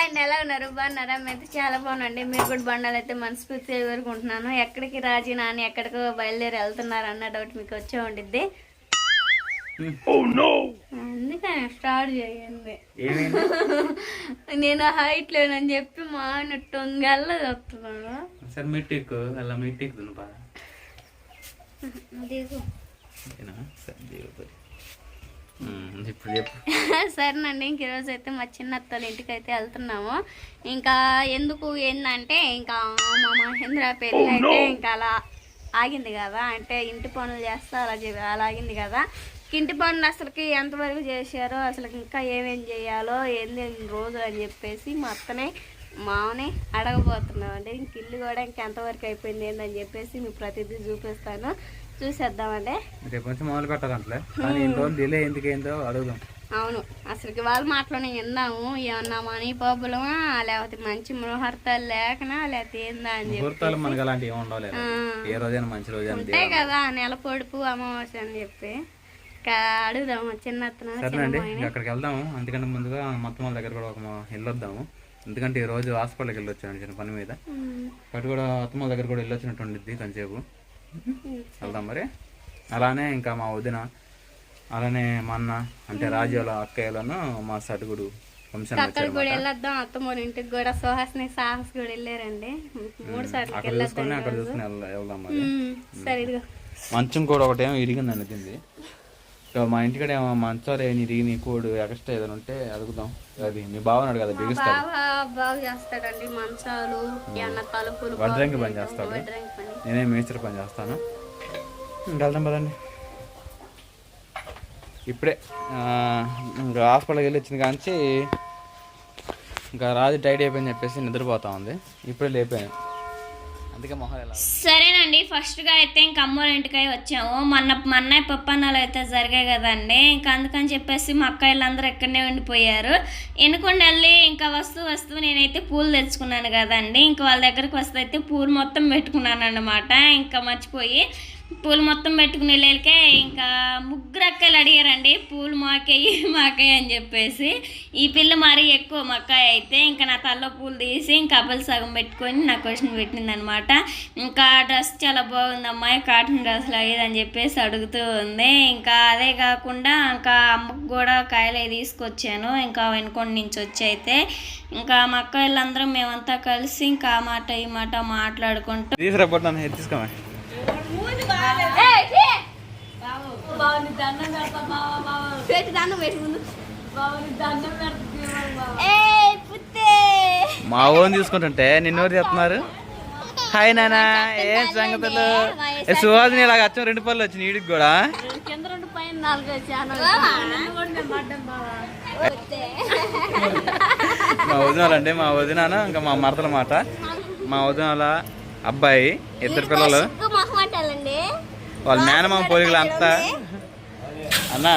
And ఎలా ఉన్నారు? బాగున్నారా? అయితే చాలా బాగున్నాండి మీరు కూడా బండాలు అయితే మనస్ఫూర్తిగా కోరుకుంటున్నాను ఎక్కడికి రాజీ నాని ఎక్కడికో బయలుదేరి వెళ్తున్నారు అన్న డౌట్ మీకు వచ్చే ఉండిద్ది. అందుకని స్టార్ట్ చేయండి. నేను హైట్ లేనని చెప్పి మా ఆయన టొంగల్లా చెప్తున్నాడు. సరే అలా దిగు. సరే సరేనండి ఇంక ఈరోజు అయితే మా చిన్న అత్తల ఇంటికి అయితే వెళ్తున్నాము. ఇంకా ఎందుకు ఏందంటే ఇంకా మా మహేంద్ర పెళ్ళి అయితే ఇంకా అలా ఆగింది కదా. అంటే ఇంటి పనులు చేస్తా అలా చె- అలా ఆగింది కదా. ఇంటి పనులు అసలుకి ఎంతవరకు చేశారో అసలు ఇంకా ఏమేం చేయాలో ఏంది రోజు అని చెప్పేసి మా అత్తనే మామని అడగబోతున్నాం అండి ఇంక ఇల్లు కూడా ఇంక ఎంతవరకు అయిపోయింది ఏందని చెప్పేసి మీకు ప్రతిదీ చూపిస్తాను. చూసేద్దామండి. రేపు నుంచి మొదలు కానీ రోజులు డిలే ఎందుకు ఏందో అడుగుదాం. అవును అసలుకి వాళ్ళ మాటలోనే విన్నాము. ఏమన్నా మనీ ప్రాబ్లమా లేకపోతే మంచి ముహూర్తాలు లేకనా లేకపోతే ఏందా అని ముహూర్తాలు మనకి అలాంటివి ఏమి ఉండవు ఏ రోజైనా మంచి రోజైనా ఉంటాయి కదా నెల పొడుపు అమావాస్య అని చెప్పి. అడుగుదాము చిన్న సరేనండి అక్కడికి వెళ్దాము. అందుకంటే ముందుగా మొత్తం వాళ్ళ దగ్గర కూడా ఒక వెళ్ళొద్దాము ఎందుకంటే ఈ రోజు హాస్పిటల్కి వెళ్ళొచ్చాను చిన్న పని మీద. అటు కూడా అత్తమ్మ వాళ్ళ దగ్గర కూడా వెళ్ళొచ్చినట్టు ఉండిద్ది కొంచెంసేపు. వెళ్దాం మరి. అలానే ఇంకా మా వదిన అలానే మా అన్న అంటే రాజు వాళ్ళ అక్కయ్యలను మా సటుగుడు అక్కడ కూడా వెళ్ళొద్దాం అత్తమ్మోడి ఇంటికి కూడా సుహాస్ని సాహస్ కూడా వెళ్ళారండి. మూడు సార్లు అక్కడ చూసుకొని అక్కడ చూసుకొని వెళ్దాం వెళ్దాం మరి. సరే ఇదిగో. మంచం కూడా ఒకటేమో ఇరిగిందండి తింది సో మా ఇంటికాడ ఏమో మంచాలు ఏమి ఇరిగి కోడు ఎక్స్ట్రా ఏదైనా ఉంటే అడుగుదాం. అది మీ బావనాడు కదా బిగిస్తాడు. బాగా చేస్తాడండి మంచాలు తలుపులు వడ్రంగి పని చేస్తాడు. నేనే మేస్త్రి పని చేస్తాను. వెళ్దాం పదండి. ఇప్పుడే ఆ, ఇంకా హాస్పిటల్కి వెళ్ళి వచ్చిన కాంచి ఇంకా రాజు టైట్ అయిపోయింది చెప్పేసి నిద్రపోతా ఉంది. ఇప్పుడే లేపాను. అందుకే మొహం సరేనండి ఫస్ట్గా అయితే ఇంక అమ్మోళ్ళ ఇంటికి వచ్చాము. మొన్న మా అన్నయ్య పప్పన్నాలు అయితే జరిగాయి కదండి. ఇంకా అందుకని చెప్పేసి మా అక్కయ్యలందరూ ఇక్కడనే ఉండిపోయారు. ఎనుకొండ వెళ్ళి ఇంకా వస్తూ వస్తూ నేనైతే పూలు తెచ్చుకున్నాను కదండి. ఇంకా వాళ్ళ దగ్గరికి వస్తే అయితే పూలు మొత్తం పెట్టుకున్నాను అన్నమాట ఇంకా మర్చిపోయి పూలు మొత్తం పెట్టుకుని లేకే ఇంకా ముగ్గురు అక్కలు అడిగారండి పూలు మాకేయి మాకేయి అని చెప్పేసి. ఈ పిల్ల మరీ ఎక్కువ మక్కాయ అయితే ఇంకా నా తల్లో పూలు తీసి ఇంకా అబ్బలు సగం పెట్టుకొని నా క్వశ్చన్ పెట్టింది అనమాట ఇంకా డ్రెస్ చాలా బాగుంది అమ్మాయి కాటన్ డ్రెస్ అని చెప్పేసి అడుగుతూ ఉంది. ఇంకా అదే కాకుండా ఇంకా అమ్మకు కూడా కాయలు తీసుకొచ్చాను. ఇంకా వెనుకొండ నుంచి వచ్చి అయితే ఇంకా మా అక్క వీళ్ళందరం మేమంతా కలిసి ఇంకా ఆ మాట ఈ మాట మాట్లాడుకుంటూ తీసుకోమా మా ఓన్ తీసుకుంటుంటే నిన్నెవరు చెప్తున్నారు? హాయ్ నానా ఏం సంగతులు? ఏ సుహాసిని ఇలాగ వచ్చాం రెండు పళ్ళు వచ్చి నీడికి కూడా? కింద రెండు పైన నాలుగు మా వదినాలు అంటే మా వదినాన ఇంకా మా మరదల మాట. మా వదినాల అబ్బాయి ఇద్దరు పిల్లలు. వాళ్ళ మేనమామ పోలికలు అంతా అన్నా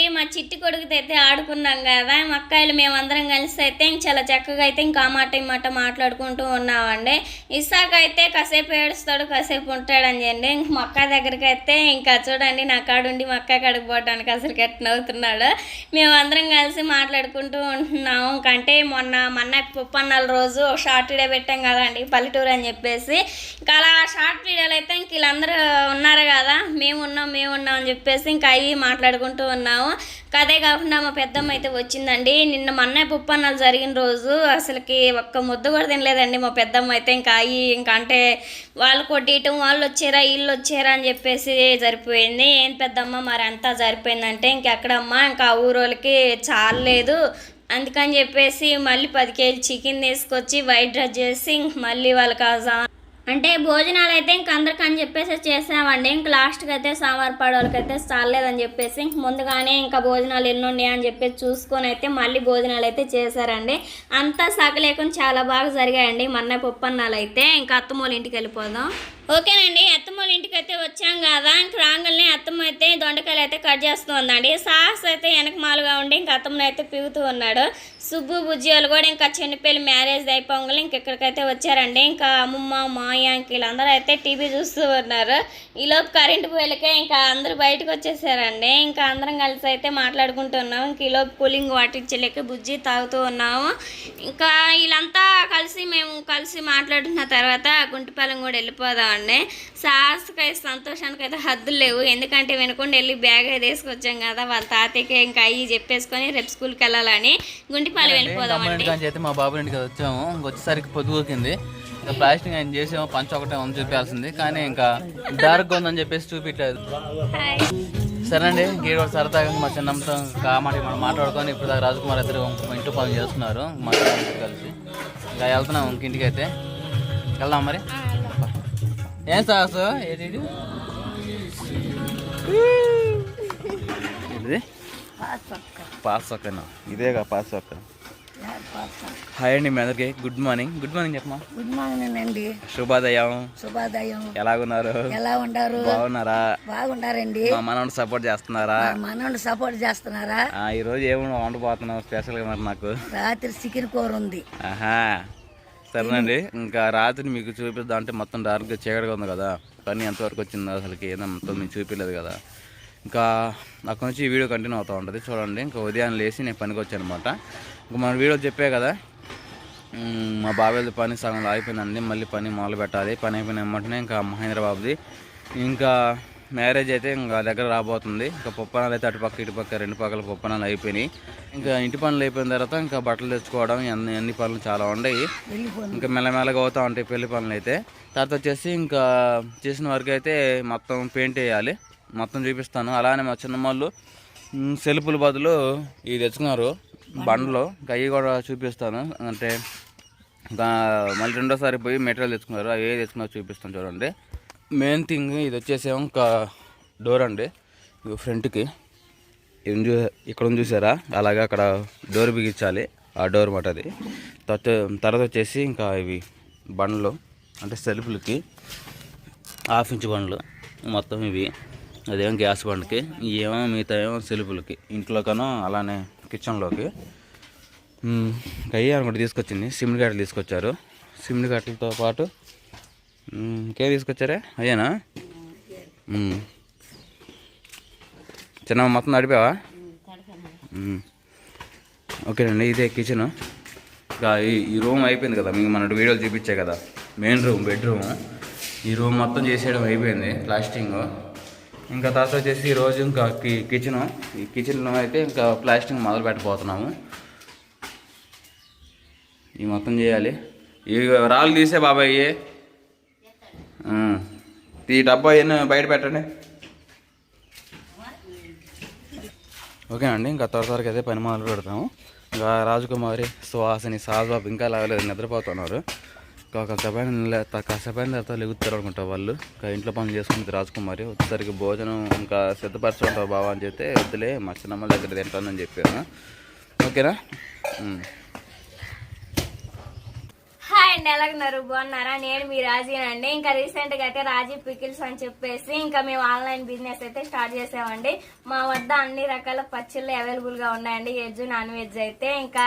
సరేనండి మా చిట్టి కొడుకుతో అయితే ఆడుకున్నాం కదా మా అక్కాయిలు మేమందరం కలిసి అయితే చాలా చక్కగా అయితే ఇంకా ఆ మాట ఈ మాట మాట్లాడుకుంటూ ఉన్నామండి. ఇసాక్ అయితే కాసేపు ఏడుస్తాడు కాసేపు ఉంటాడని చెప్పండి ఇంక మా అక్క దగ్గరికి అయితే ఇంకా చూడండి నా కాడుండి మా అక్క కాడికి పోవడానికి అసలు ఎట్ నవ్వుతున్నాడు మేమందరం కలిసి మాట్లాడుకుంటూ ఉంటున్నాము. ఇంకంటే మొన్న మొన్న పుప్పన్నాల రోజు షార్ట్ వీడియో పెట్టాం కదండి పల్లెటూరు అని చెప్పేసి. ఇంకా అలా షార్ట్ వీడియోలు అయితే ఇంక వీళ్ళందరూ ఉన్నారు కదా మేము ఉన్నాం మేము ఉన్నాం అని చెప్పేసి ఇంకా అవి మాట్లాడుకుంటూ ఉన్నాము. అదే కాకుండా మా పెద్దమ్మ అయితే వచ్చిందండి. నిన్న మా అన్నయ్య పుప్పన్నాలు జరిగిన రోజు అసలుకి ఒక్క ముద్ద కూడా తినలేదండి మా పెద్దమ్మ అయితే. ఇంకా అయ్యి ఇంకా అంటే వాళ్ళు కొట్టియటం వాళ్ళు వచ్చారా వీళ్ళు వచ్చారా అని చెప్పేసి సరిపోయింది. ఏం పెద్దమ్మ మరి అంతా సరిపోయిందంటే ఇంకెక్కడమ్మ ఇంకా ఆ ఊరోళ్ళకి చాలలేదు. అందుకని చెప్పేసి మళ్ళీ పది కేజీ చికెన్ తీసుకొచ్చి వైట్ డ్రెస్ చేసి ఇంక మళ్ళీ వాళ్ళకి అంటే భోజనాలు అయితే ఇంక అందరికి అని చెప్పేసి చేసామండి ఇంక లాస్ట్కి అయితే సాంబార్ పడవలకి అయితే చాలేదని చెప్పేసి ఇంక ముందుగానే ఇంకా భోజనాలు ఎన్ని ఉన్నాయి అని చెప్పేసి చూసుకొని అయితే మళ్ళీ భోజనాలు అయితే చేశారండి. అంతా సగలేకుండా చాలా బాగా జరిగాయండి. మొన్న పప్పన్నాలు అయితే ఇంకా అత్తమూల ఇంటికి వెళ్ళిపోదాం. ఓకేనండి అత్తమ్మోళ్ళ ఇంటికి అయితే వచ్చాం కదా. ఇంక రాంగల్ని అత్తమ్మ అయితే దొండకాయలు అయితే కట్ చేస్తూ ఉందండి. సాహస్ అయితే వెనక మాలుగా ఉండి ఇంక అత్తమ్మని అయితే పిగుతూ ఉన్నాడు. సుబ్బు బుజ్జి వాళ్ళు కూడా ఇంకా చిన్నపిల్లి మ్యారేజ్ అయిపోగానే ఇంక ఇక్కడికైతే వచ్చారండి ఇంకా అమ్మమ్మ మాయ అంకిల్ వీళ్ళందరూ అయితే టీవీ చూస్తూ ఉన్నారు. ఈలోపు కరెంటు పోయిలకే ఇంకా అందరూ బయటకు వచ్చేసారండి. ఇంకా అందరం కలిసి అయితే మాట్లాడుకుంటున్నాం. ఇంక ఈలోపు కూలింగ్ వాటర్ ఇచ్చలేక బుజ్జి తాగుతూ ఉన్నాము. ఇంకా వీళ్ళంతా కలిసి మేము కలిసి మాట్లాడుతున్న తర్వాత గుంటపాలెం కూడా వెళ్ళిపోదామండి. సాహసకై సంతోషానికి అయితే హద్దులు లేవు. ఎందుకంటే వెనుకుండా వెళ్ళి బ్యాగ్ అయితే వేసుకొచ్చాం కదా వాళ్ళ తాతయ్యకి ఇంకా అయ్యి చెప్పేసుకొని రేపు స్కూల్కి వెళ్ళాలని. గుంటిపాలెం వెళ్ళిపోదామండి ఇంటికి అని అయితే మా బాబు ఇంటికి వచ్చాము. వచ్చేసరికి పొద్దుగోకింది ఇంకా ప్లాస్టింగ్ ఆయన చేసాము పంచ ఒకటే ఉంది చూపించాల్సింది కానీ ఇంకా డార్క్గా ఉందని చెప్పేసి చూపించలేదు సరేనండి గీడ సరదాగా మా చిన్నమ్మతో కామాటి మనం మాట్లాడుకొని ఇప్పుడు దాకా రాజకుమార్ ఇద్దరు ఇంటి పనులు చేస్తున్నారు. మా కలిసి. ఇంకా వెళ్తున్నాం ఇంక ఇంటికి అయితే. వెళ్దాం మరి. ఏం సాసు ఏంటి ఇది? పాస్ ఒక్కనా ఇదేగా పాస్ ఒక్క హాయ్ అండి మీ అందరికి గుడ్ మార్నింగ్ గుడ్ మార్నింగ్ చెప్పమా గుడ్ మార్నింగ్ అండి శుభోదయం శుభోదయం ఎలాగున్నారు ఎలా ఉండారు బాగున్నారా బాగుండారండి మా మనవడు సపోర్ట్ చేస్తున్నారా మనోడు సపోర్ట్ చేస్తున్నారా ఆ, ఈ రోజు ఏమో వండబోతున్నావు స్పెషల్గా మరి నాకు రాత్రి చికెన్ కూర ఉంది ఆహా సరేనండి ఇంకా రాత్రి మీకు చూపిద్దాం అంటే మొత్తం డార్క్గా చీకటిగా ఉంది కదా. పని ఎంతవరకు వచ్చిందో అసలుకి ఏదో మొత్తం మీకు చూపించలేదు కదా. ఇంకా అక్కడ నుంచి ఈ వీడియో కంటిన్యూ అవుతూ ఉంటుంది చూడండి. ఇంకా ఉదయాన్నే లేచి నేను పనికి వచ్చాను అనమాట ఇంకా మన వీడియో చెప్పే కదా మా బాబాయ్ది పని సగం ఆగిపోయిందండి మళ్ళీ పని మొదలు పెట్టాలి. పని అయిపోయిన వెంటనే ఇంకా మహేంద్రబాబుది ఇంకా మ్యారేజ్ అయితే ఇంకా దగ్గర రాబోతుంది. ఇంకా పొప్పనాలు అయితే అటుపక్క ఇటుపక్క రెండు పక్కల పప్పనాలు అయిపోయినాయి. ఇంకా ఇంటి పనులు అయిపోయిన తర్వాత ఇంకా బట్టలు తెచ్చుకోవడం అన్ని అన్ని పనులు చాలా ఉన్నాయి ఇంకా మెల్లమెల్లగా అవుతూ ఉంటాయి పెళ్ళి పనులు అయితే. తర్వాత వచ్చేసి ఇంకా చేసిన వరకు అయితే మొత్తం పెయింట్ వేయాలి. మొత్తం చూపిస్తాను. అలానే మా చిన్నమ్మళ్ళు మ్, సెల్ఫుల బదులు ఇవి తెచ్చుకున్నారు. బండ్లో. అవి కూడా చూపిస్తాను. అంటే ఇంకా మళ్ళీ రెండోసారి పోయి మెటీరియల్ తెచ్చుకున్నారు. అవి ఏ తెచ్చుకున్నారో చూపిస్తాను చూడండి. మెయిన్ థింగ్ ఇది వచ్చేసేమో ఇంకా డోర్ అండి. ఇది ఫ్రంట్కి ఇది చూ ఇక్కడ చూసారా? అలాగే అక్కడ డోర్ బిగించాలి. ఆ డోర్ మాట అది. తర్వాత తర్వాత వచ్చేసి ఇంకా ఇవి బండ్లు అంటే సెల్ఫ్లకి హాఫ్ ఇంచ్ బండ్లు. మొత్తం ఇవి. అదేమో గ్యాస్ బండ్కి ఏమో మిగతా ఏమో సెల్ఫ్లకి ఇంట్లోకనో అలానే కిచెన్లోకి. మ్, ఇంకా అయ్యి అనుకుంటే తీసుకొచ్చింది. సిమెంట్ గట్టలు తీసుకొచ్చారు. సిమెంట్ గట్టలతో పాటు ఇంకేం తీసుకొచ్చారే? అయ్యానా? చిన్న మొత్తం నడిపావా? ఓకేనండి ఇదే కిచెన్. ఇంకా ఈ ఈ రూమ్ అయిపోయింది కదా మీకు మన వీడియోలు చూపించే కదా. Main room bedroom. ఈ రూమ్ మొత్తం చేసేయడం అయిపోయింది ప్లాస్టింగ్. ఇంకా తర్వాత వచ్చేసి ఈరోజు రోజు ఇంకా కి- కిచెన్ ఈ కిచెన్లో అయితే ఇంకా ప్లాస్టింగ్ మొదలు పెట్టబోతున్నాము. ఈ మొత్తం చేయాలి. ఈ రాళ్ళు తీసే బాబాయ్ ఈ డబ్బా ఇవన్నీ బయట పెట్టండి. ఓకే అండి ఇంకా త్వర త్వరగా అయితే పని మొదలు పెడతాము. ఇంకా రాజకుమారి సుహాసిని సాజ్బాబు ఇంకా లేవలేదు నిద్రపోతున్నారు. కాసేపైన కాసేపైన తర్వాత లెగుతారు అనుకుంటా వాళ్ళు. ఇంకా ఇంట్లో పనులు చేసుకుంటుంది రాజకుమారి. వచ్చేసరికి భోజనం ఇంకా సిద్ధపరచుకుంటావు బావా అని చెప్తే వద్దులే మా చిన్నమ్మ దగ్గర తింటానని చెప్పాను. ఓకేనా? హాయ్ అండి ఎలాగున్నారు? బాగున్నారా? నేను మీ రాజీ అండి. ఇంకా రీసెంట్గా అయితే రాజీ పికిల్స్ అని చెప్పేసి ఇంకా మేము ఆన్లైన్ బిజినెస్ అయితే స్టార్ట్ చేసామండి. మా వద్ద అన్ని రకాల పచ్చళ్ళు అవైలబుల్గా ఉన్నాయండి. వెజ్ నాన్ వెజ్ అయితే ఇంకా